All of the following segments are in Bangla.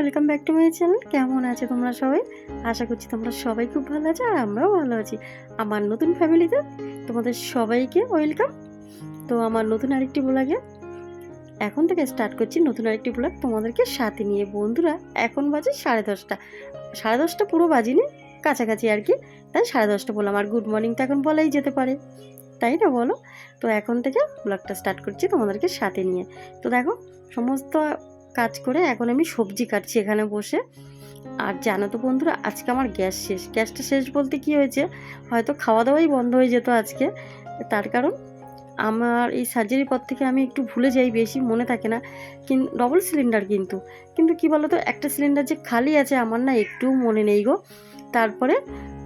Welcome back to my channel কেমন আছে তোমরা সবাই? আশা করছি তোমরা সবাই খুব ভালো আছো আর আমরাও ভালো আছি। আমার নতুন ফ্যামিলিতে তোমাদের সবাইকে ওয়েলকাম তো আমার নতুন আরেকটি ব্লগে এখন থেকে স্টার্ট করছি নতুন আরেকটি ব্লগ তোমাদেরকে সাথে নিয়ে। বন্ধুরা, এখন বাজে সাড়ে দশটা। সাড়ে দশটা পুরো বাজিনি, কাছাকাছি আর কি। তাই সাড়ে দশটা বললাম, আর গুড মর্নিং তো এখন বলাই যেতে পারে। তাই না বলো? তো এখন থেকে ব্লগটা স্টার্ট করছি তোমাদেরকে সাথে নিয়ে। তো দেখো, সমস্ত কাজ করে এখন আমি সবজি কাটছি এখানে বসে। আর জানো তো বন্ধুরা, আজকে আমার গ্যাস শেষ। গ্যাসটা শেষ বলতে কি হয়েছে? হয়তো খাওয়া দাওয়াই বন্ধ হয়ে যেত আজকে। তার কারণ, আমার এই সার্জারির পর থেকে আমি একটু ভুলে যাই বেশি, মনে থাকে না। কিন্তু ডবল সিলিন্ডার কিন্তু। কিন্তু কি বলতো, একটা সিলিন্ডার যে খালি আছে আমার না একটুও মনে নেই গো। তারপরে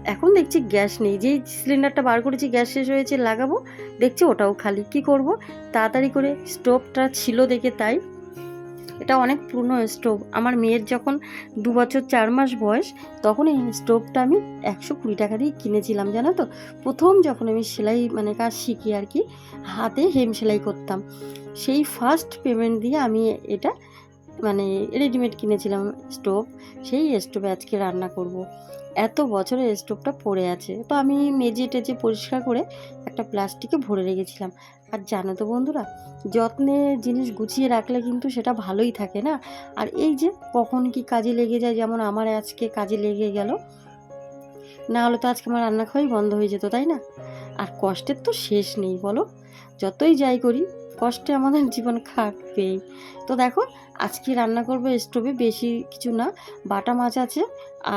এখন দেখছি গ্যাস নেই। যেই সিলিন্ডারটা বার করেছি, গ্যাস শেষ হয়েছে, লাগাবো, দেখছি ওটাও খালি। কি করব? তাড়াতাড়ি করে স্টোভটা ছিল দেখে তাই এটা অনেক পুরনো স্টোভ আমার মেয়ের যখন দু বছর চার মাস বয়স, তখন এই স্টোভটা আমি একশো কুড়ি টাকা দিয়ে কিনেছিলাম, জানো তো? প্রথম যখন আমি সেলাই মানে কাজ শিখি আর কি, হাতে হেম সেলাই করতাম। সেই ফার্স্ট পেমেন্ট দিয়ে আমি এটা মানে রেডিমেড কিনেছিলাম স্টোভ সেই স্টোভে আজকে রান্না করব। এত বছরের স্টোভটা পড়ে আছে। তো আমি মেজে টেজে পরিষ্কার করে একটা প্লাস্টিকে ভরে রেখেছিলাম। আর জানো তো বন্ধুরা, যত্নে জিনিস গুছিয়ে রাখলে কিন্তু সেটা ভালোই থাকে না? আর এই যে কখন কি কাজে লেগে যায়, যেমন আমার আজকে কাজে লেগে গেল, না হলে তো আজকে আমার রান্না খাওয়াই বন্ধ হয়ে যেত, তাই না? আর কষ্টের তো শেষ নেই, বলো? যতই যাই করি কষ্টে আমাদের জীবন কাটবেই তো দেখো, আজকে রান্না করব স্টোভে, বেশি কিছু না। বাটা মাছ আছে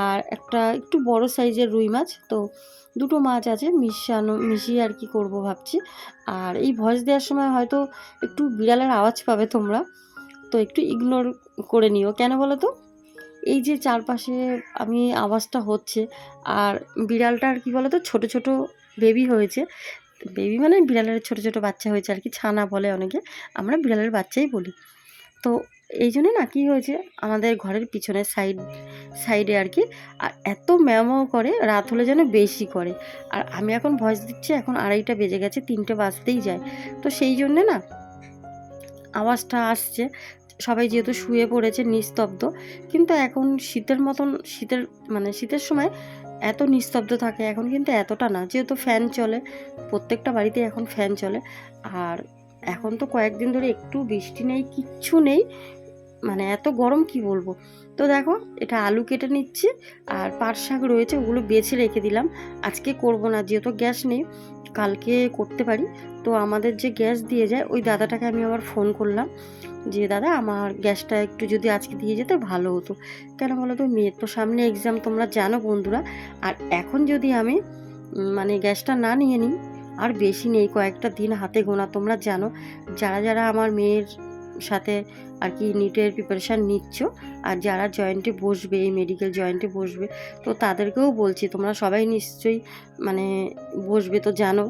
আর একটা একটু বড় সাইজের রুই মাছ। তো দুটো মাছ আছে, মিশানো, মিশিয়ে আর কি করব ভাবছি। আর এই ভয়েস দেওয়ার সময় হয়তো একটু বিড়ালের আওয়াজ পাবে তোমরা। তো একটু ইগনোর করে নিও। কেন বলো তো? এই যে চারপাশে আমি আওয়াজটা হচ্ছে, আর বিড়ালটার কি বলো তো, ছোটো ছোটো বেবি হয়েছে। বেবি মানে বিড়ালের ছোটো ছোটো বাচ্চা হয়েছে আর কি, ছানা বলে অনেকে, আমরা বিড়ালের বাচ্চাই বলি। তো এই জন্যে না কী হয়েছে, আমাদের ঘরের পিছনের সাইড সাইডে আর কি, আর এত ম্যামও করে, রাত হলে যেন বেশি করে। আর আমি এখন ভয়েস দিচ্ছি, এখন আড়াইটা বেজে গেছে, তিনটে বাজতেই যায়। তো সেই জন্যে না আওয়াজটা আসছে, সবাই যেহেতু শুয়ে পড়েছে নিস্তব্ধ, কিন্তু এখন শীতের মতন, শীতের মানে শীতের সময় এত নিস্তব্ধ থাকে এখন কিন্তু এতটা না, যেহেতু ফ্যান চলে, প্রত্যেকটা বাড়িতে এখন ফ্যান চলে। আর এখন তো কয়েকদিন ধরে একটু বৃষ্টি নেই, কিচ্ছু নেই। মানে এত গরম কি বলব? তো দেখো, এটা আলু কেটে নিচ্ছি আর পাট শাক রয়েছে, ওগুলো বেছে রেখে দিলাম। আজকে করব না, যেহেতু গ্যাস নেই, কালকে করতে পারি। তো আমাদের যে গ্যাস দিয়ে যায়, ওই দাদাটাকে আমি আবার ফোন করলাম যে, দাদা, আমার গ্যাসটা একটু যদি আজকে দিয়ে যেতে ভালো হতো। কেন বলো তো, মেয়ের তো সামনে এক্সাম তোমরা জানো বন্ধুরা। আর এখন যদি আমি মানে গ্যাসটা না নিয়ে নিই, আর বেশি নেই, কয়েকটা দিন হাতে গোনা, তোমরা জানো। যারা যারা আমার মেয়ের সাথে আর কি নিটের প্রিপারেশান নিচ্ছ। আর যারা জয়েন্টে বসবে, এই মেডিকেল জয়েন্টে বসবে, তো তাদেরকেও বলছি, তোমরা সবাই নিশ্চয়ই মানে বসবে, তো জানো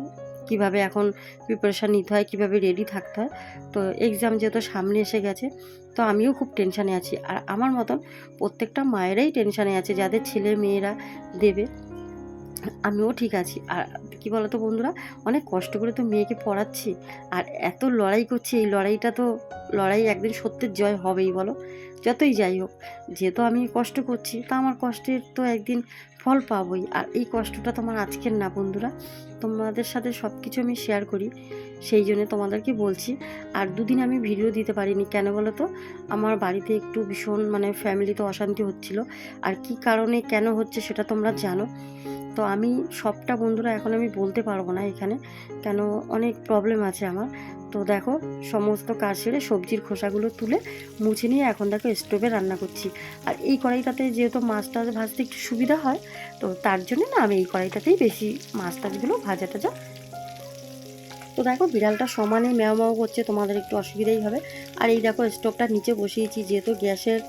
কীভাবে এখন প্রিপারেশান নিতে হয়, কীভাবে রেডি থাকতে হয়। তো এক্সাম যেহেতু সামনে এসে গেছে, তো আমিও খুব টেনশানে আছি। আর আমার মতন প্রত্যেকটা মায়েরাই টেনশানে আছে, যাদের ছেলে মেয়েরা দেবে। আমিও ঠিক আছি। আর কী বলতো বন্ধুরা, অনেক কষ্ট করে তো মেয়েকে পড়াচ্ছি। আর এত লড়াই করছি, এই লড়াইটা তো, লড়াই একদিন সত্যের জয় হবেই বলো। যতই যাই হোক যেহেতু আমি কষ্ট করছি, তা আমার কষ্টের তো একদিন ফল পাবই। আর এই কষ্টটা তোমার আজকের না বন্ধুরা। তোমাদের সাথে সব কিছু আমি শেয়ার করি, সেই জন্য তোমাদেরকে বলছি। আর দুদিন আমি ভিডিও দিতে পারিনি, কেন বলো তো আমার বাড়িতে একটু ভীষণ মানে ফ্যামিলিতে অশান্তি হচ্ছিল। আর কি কারণে কেন হচ্ছে সেটা তোমরা জানো? তো আমি, সবটা বন্ধুরা এখন আমি বলতে পারব না এখানে, কেন অনেক প্রবলেম আছে আমার। তো দেখো, সমস্ত কাজ সেরে সবজির খোসাগুলো তুলে মুছে নিয়ে এখন দেখো স্টোভে রান্না করছি। আর এই কড়াইটাতে যেহেতু মাছটা ভাজতে একটু সুবিধা হয়, তো তার জন্য না আমি এই কড়াইটাতেই বেশি মাছ টাছগুলো ভাজা টাজা তো দেখো, বিড়ালটা সমানে ম্যাও ম্যাও করছে, তোমাদের একটু অসুবিধাই হবে। আর এই দেখো, স্টোভটা নিচে বসিয়েছি, যেহেতু গ্যাসের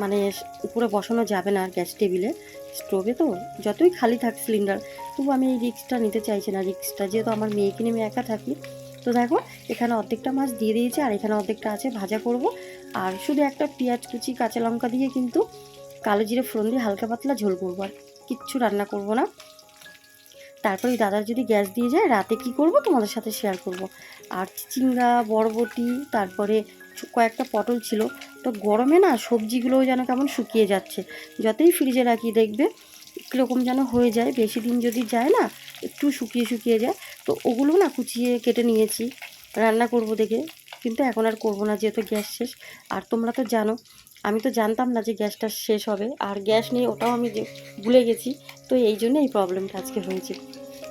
মানে উপরে বসানো যাবে না গ্যাস টেবিলে, স্টোভে তো যতই খালি থাক সিলিন্ডার, তবু আমি এই রিক্সটা নিতে চাইছি না। রিক্সটা যেহেতু আমার মেয়েকে নিয়ে আমি একা থাকি, তো দেখো, এখানে অর্ধেকটা মাছ দিয়ে দিয়েছে, আর এখানে অর্ধেকটা আছে ভাজা করব। আর শুধু একটা পেঁয়াজ, কুচি, কাঁচা লঙ্কা দিয়ে কিন্তু কালো জিরে ফোড়ন দিয়ে হালকা পাতলা ঝোল করব, আর কিচ্ছু রান্না করব না। তারপরে দাদার যদি গ্যাস দিয়ে যায়, রাতে কি করব তোমাদের সাথে শেয়ার করব? আর চিচিঙ্গা, বরবটি, তারপরে কয়েকটা পটল ছিল। তো গরমে না সবজিগুলোও যেন কেমন শুকিয়ে যাচ্ছে। যতই ফ্রিজে রাখি দেখবে, কীরকম যেন হয়ে যায়। বেশি দিন যদি যায় না, একটু শুকিয়ে শুকিয়ে যায়। তো ওগুলো না কুচিয়ে কেটে নিয়েছি। রান্না করব দেখে। কিন্তু এখন আর করব না, যেহেতু গ্যাস শেষ। আর তোমরা তো জানো আমি তো জানতাম না যে গ্যাসটা শেষ হবে, আর গ্যাস নিয়ে ওটাও আমি ভুলে গেছি, তো এই জন্য এই প্রবলেমটা আজকে হয়েছে।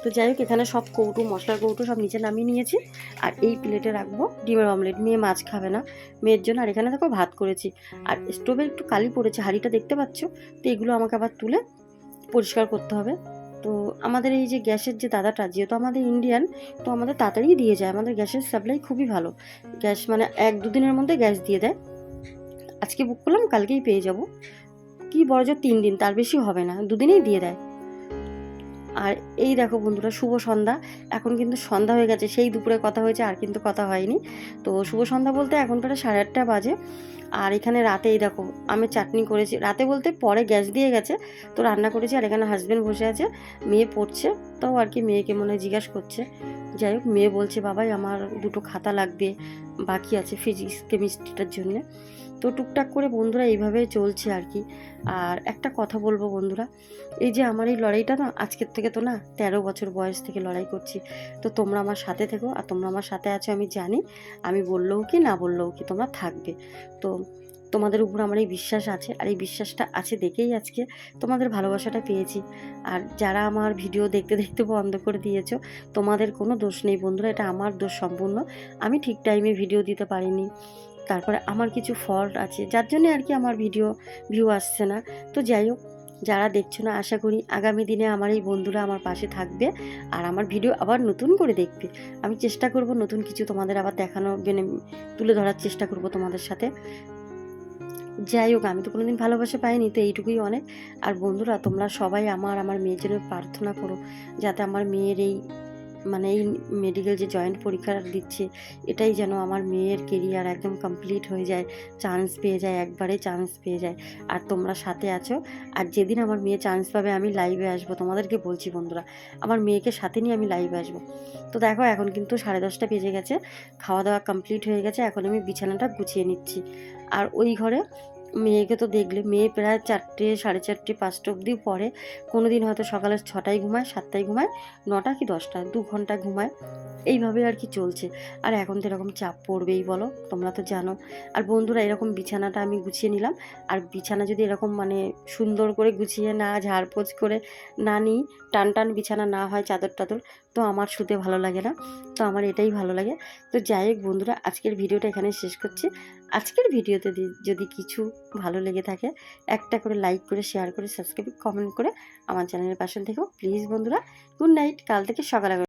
তো যাই হোক, এখানে সব কৌটো, মশলার কৌটো সব নিচে নামিয়ে নিয়েছি, আর এই প্লেটে রাখব ডিমের অমলেট মেয়ে মাছ খাবে না, মেয়ের জন্য, আর এখানে দেখো ভাত করেছি। আর স্টোভে একটু কালি পড়েছে, হাঁড়িটা দেখতে পাচ্ছ? তো এগুলো আমাকে আবার তুলে পরিষ্কার করতে হবে। তো আমাদের এই যে গ্যাসের যে দাদাটা, যেহেতু আমাদের ইন্ডিয়ান তো আমাদের তাড়াতাড়ি দিয়ে যায়। আমাদের গ্যাসের সাপ্লাই খুবই ভালো। গ্যাস মানে এক দুদিনের মধ্যে গ্যাস দিয়ে দেয়। আজকে বুক করলাম, কালকেই পেয়ে যাব। কি বড় যে তিন দিন, তার বেশি হবে না, দুদিনেই দিয়ে দেয়। আর এই দেখো বন্ধুরা, শুভ সন্ধ্যা। এখন কিন্তু সন্ধ্যা হয়ে গেছে, সেই দুপুরে কথা হয়েছে, আর কিন্তু কথা হয়নি। তো শুভ সন্ধ্যা বলতে এখন প্রায় সাড়ে আটটা বাজে। আর এখানে রাতে এই দেখো, আমি চাটনি করেছি। রাতে বলতে পরে গ্যাস দিয়ে গেছে, তো রান্না করেছি আর এখানে হাজব্যান্ড বসে আছে, মেয়ে পড়ছে, তাও আর কি মেয়েকে মনে হয় জিজ্ঞাসা করছে। যাই হোক, মেয়ে বলছে, বাবাই, আমার দুটো খাতা লাগবে, বাকি আছে ফিজিক্স কেমিস্ট্রিটার জন্যে। তো টুকটাক করে বন্ধুরা এইভাবে চলছে আর কি। আর একটা কথা বলব বন্ধুরা, এই যে আমার এই লড়াইটা না, আজকের থেকে তো না, তেরো বছর বয়স থেকে লড়াই করছি। তো তোমরা আমার সাথে থেকো, আর তোমরা আমার সাথে আছো আমি জানি, আমি বললেও কি, না বললেও কি তোমরা থাকবে। তো তোমাদের উপর আমার এই বিশ্বাস আছে আর এই বিশ্বাসটা আছে দেখেই আজকে তোমাদের ভালোবাসাটা পেয়েছি। আর যারা আমার ভিডিও দেখতে দেখতে বন্ধ করে দিয়েছ, তোমাদের কোনো দোষ নেই বন্ধুরা, এটা আমার দোষ সম্পূর্ণ। আমি ঠিক টাইমে ভিডিও দিতে পারিনি। তারপরে আমার কিছু ফল্ট আছে, যার জন্য আর কি আমার ভিডিও ভিউ আসছে না। তো যাই হোক যারা দেখছ না, আশা করি আগামী দিনে আমার এই বন্ধুরা আমার পাশে থাকবে আর আমার ভিডিও আবার নতুন করে দেখবে। আমি চেষ্টা করব নতুন কিছু তোমাদের আবার দেখানো মানে তুলে ধরার চেষ্টা করব তোমাদের সাথে। যাই হোক, আমি তো কোনোদিন ভালোবাসা পাইনি, তো এইটুকুই অনেক। আর বন্ধুরা, তোমরা সবাই আমার আমার মেয়ের জন্য প্রার্থনা করো, যাতে আমার মেয়ের এই মানে এই মেডিকেল যে জয়েন্ট পরীক্ষা দিচ্ছে, এটাই যেন আমার মেয়ের কেরিয়ার একদম কমপ্লিট হয়ে যায় চান্স পেয়ে যায়, একবারে চান্স পেয়ে যায়। আর তোমরা সাথে আছো, আর যেদিন আমার মেয়ে চান্স পাবে আমি লাইভে আসব, তোমাদেরকে বলছি বন্ধুরা, আমার মেয়েকে সাথে নিয়ে আমি লাইভে আসব। তো দেখো, এখন কিন্তু সাড়ে দশটা বেজে গেছে খাওয়া দাওয়া কমপ্লিট হয়ে গেছে, এখন আমি বিছানাটা গুছিয়ে নিচ্ছি। আর ওই ঘরে মেয়েকে তো দেখলে, মেয়ে প্রায় চারটে, সাড়ে চারটে, পাঁচটা অবধি পড়ে। কোনো দিন হয়তো সকালে ছটায় ঘুমায়, সাতটায় ঘুমায়, নটা কি দশটা, দু ঘণ্টা ঘুমায়। এইভাবে আর কি চলছে। আর এখন তো এরকম চাপ পড়বেই বলো, তোমরা তো জানো। আর বন্ধুরা, এরকম বিছানাটা আমি গুছিয়ে নিলাম। আর বিছানা যদি এরকম মানে সুন্দর করে গুছিয়ে না ঝাড়পোছ করে না নিই, টান টান বিছানা না হয় চাদর টাদর, তো আমার শুতে ভালো লাগে না। তো আমার এটাই ভালো লাগে। তো যাই হোক বন্ধুরা, আজকের ভিডিওটা এখানে শেষ করছি। আজকের ভিডিওতে যদি কিছু ভালো লেগে থাকে, একটা করে লাইক করে শেয়ার করে সাবস্ক্রাইব কমেন্ট করে আমার চ্যানেলের পাশে থেকেও প্লিজ বন্ধুরা গুড নাইট কাল থেকে সকালে